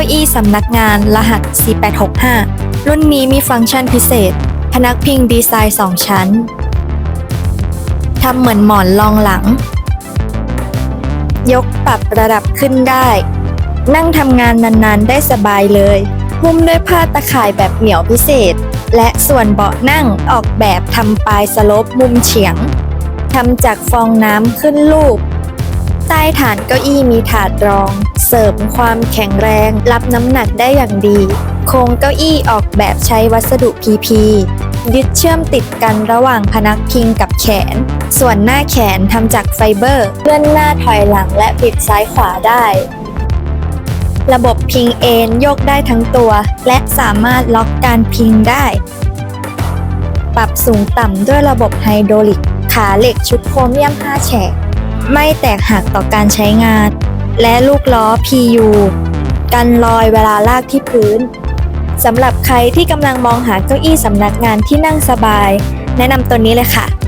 าอี้สำนักงานรหัส 4865 รุ่นนี้มีฟังก์ชันพิเศษ พนักพิงดีไซน์ 2 ชั้น ทำเหมือนหมอนรองหลัง ยกปรับระดับขึ้นได้ นั่งทำงานนานๆ ได้สบายเลยหุ้มด้วยผ้าตะข่ายแบบเหนียวพิเศษ และส่วนเบาะนั่งออกแบบทำปลายสลบมุมเฉียงทำจากฟองน้ำขึ้นลูกใต้ฐานเก้าอี้มีถาดรอง เสริมความแข็งแรง รับน้ำหนักได้อย่างดี โครงเก้าอี้ออกแบบใช้วัสดุ PP ยึดเชื่อมติดกันระหว่างพนักพิงกับแขน ส่วนหน้าแขนทำจากไฟเบอร์ เลื่อนหน้าถอยหลังและบิดซ้ายขวาได้ ระบบพิงเอนโยกได้ทั้งตัว และสามารถล็อกการพิงได้ ปรับสูงต่ำด้วยระบบไฮดรอลิก ขาเหล็กชุดโครเมียม 5 แฉก ไม่แตกหักต่อการใช้งาน และลูกล้อ PU กันรอยเวลาลากที่พื้นสำหรับใครที่กำลังมองหาเก้าอี้สำนักงานที่นั่งสบาย แนะนำตัวนี้เลยค่ะ